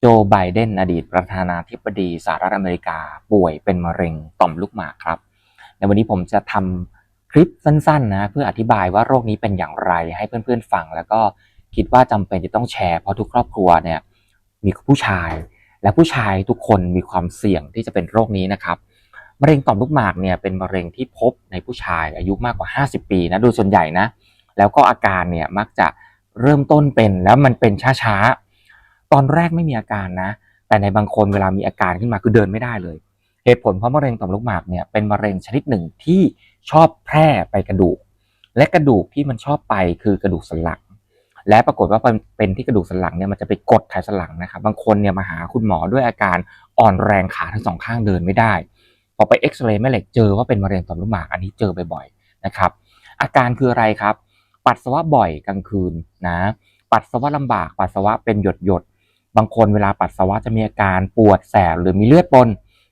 โจ ไบเดน อดีตประธานาธิบดีสหรัฐอเมริกาป่วยเป็นมะเร็งต่อมลูกหมากครับ ในวันนี้ผมจะทำคลิปสั้นๆนะเพื่ออธิบายว่าโรคนี้เป็นอย่างไรให้เพื่อนๆฟัง แล้วก็คิดว่าจำเป็นจะต้องแชร์เพราะทุกครอบครัวเนี่ยมีผู้ชาย และผู้ชายทุกคนมีความเสี่ยงที่จะเป็นโรคนี้นะครับมะเร็งต่อมลูกหมากเนี่ยเป็นมะเร็งที่พบในผู้ชายอายุมากกว่า 50 ปีนะโดยส่วนใหญ่นะแล้วก็อาการเนี่ยมักจะเริ่มต้นเป็นแล้วมันเป็นช้าๆ ตอนแรกไม่มีอาการนะ แต่ในบางคนเวลามีอาการขึ้นมาคือเดินไม่ได้เลย เหตุผลเพราะมะเร็งต่อมลูกหมากเนี่ยเป็นมะเร็งชนิดหนึ่งที่ชอบแพร่ไปกระดูก และกระดูกที่มันชอบไปคือกระดูกสันหลัง และปรากฏว่าเป็นที่กระดูกสันหลังเนี่ยมันจะไปกดไขสันหลังนะครับ บางคนเนี่ยมาหาคุณหมอด้วยอาการอ่อนแรงขาทั้งสองข้างเดินไม่ได้ พอไปเอ็กซเรย์แม่เหล็กเจอว่าเป็นมะเร็งต่อมลูกหมากอันนี้เจอบ่อยๆนะครับ อาการคืออะไรครับ ปัสสาวะบ่อยกลางคืนนะ ปัสสาวะลำบาก ปัสสาวะเป็นหยดหยดๆ บางคนเวลาปัสสาวะจะมีอาการปวดแสบหรือมีเลือดปน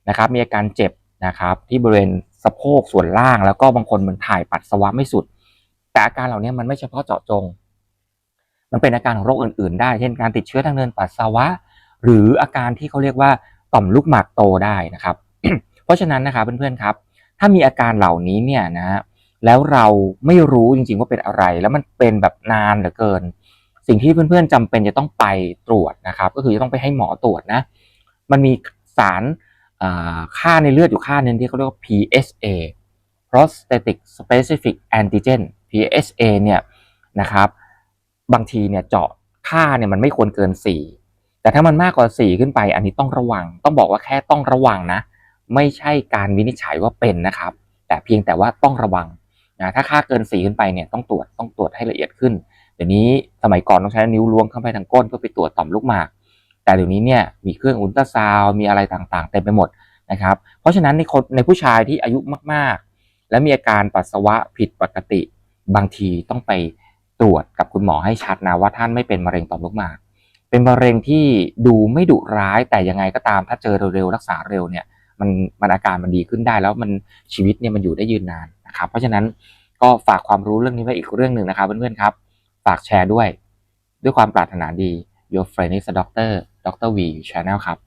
นะครับ มีอาการเจ็บนะครับที่บริเวณสะโพกส่วนล่าง แล้วก็บางคนเหมันถ่ายปัสสาวะไม่สุด แต่อาการเหล่านี้มันไม่เฉพาะเจาะจง มันเป็นอาการของโรคอื่น ๆ ได้ เช่นการติดเชื้อทางเดินปัสสาวะ หรืออาการที่เขาเรียกว่าต่อมลูกหมากโตได้นะครับ เพราะฉะนั้นนะครับเพื่อนๆครับ ถ้ามีอาการเหล่านี้เนี่ยนะฮะแล้วเราไม่รู้จริงๆว่าเป็นอะไร แล้วมันเป็นแบบนานเหลือเกิน สิ่งที่เพื่อนๆจำเป็นจะต้องไปตรวจนะครับ ก็คือจะต้องไปให้หมอตรวจนะ มันมีสารค่าในเลือดอยู่ค่านึงที่เขาเรียกว่า PSA prostatic specific antigen PSA เนี่ยนะครับ บางทีเนี่ยเจาะค่าเนี่ยมันไม่ควรเกิน 4 แต่ถ้ามันมากกว่า 4 ขึ้นไป อันนี้ต้องระวัง ต้องบอกว่าแค่ต้องระวังนะ ไม่ใช่การวินิจฉัยว่าเป็นนะครับ แต่เพียงแต่ว่าต้องระวังนะถ้าค่าเกิน 4 ขึ้นไปเนี่ยต้องตรวจต้องตรวจให้ละเอียดขึ้น เดี๋ยวนี้สมัยก่อนต้องใช้นิ้วล้วงเข้าไปทางก้นเพื่อไปตรวจต่อมลูกหมาก แต่เดี๋ยวนี้เนี่ยมีเครื่องอุลตราซาวมีอะไรต่างๆเต็มไปหมดนะครับ เพราะฉะนั้นในคนในผู้ชายที่อายุมากๆ และมีอาการปัสสาวะผิดปกติ บางทีต้องไปตรวจกับคุณหมอให้ชัดนะว่าท่านไม่เป็นมะเร็งต่อมลูกหมาก เป็นมะเร็งที่ดูไม่ดุร้ายแต่ยังไงก็ตามถ้าเจอเร็วๆรักษาเร็วเนี่ยมันมันอาการมันดีขึ้นได้แล้วมันชีวิตเนี่ยมันอยู่ได้ยืนนานนะครับ เพราะฉะนั้นก็ฝากความรู้เรื่องนี้ไว้อีกเรื่องหนึ่งนะครับเพื่อนๆครับ ฝากแชร์ด้วย ด้วยความปรารถนาดี Your Friend is a Doctor Dr. V Channel ครับ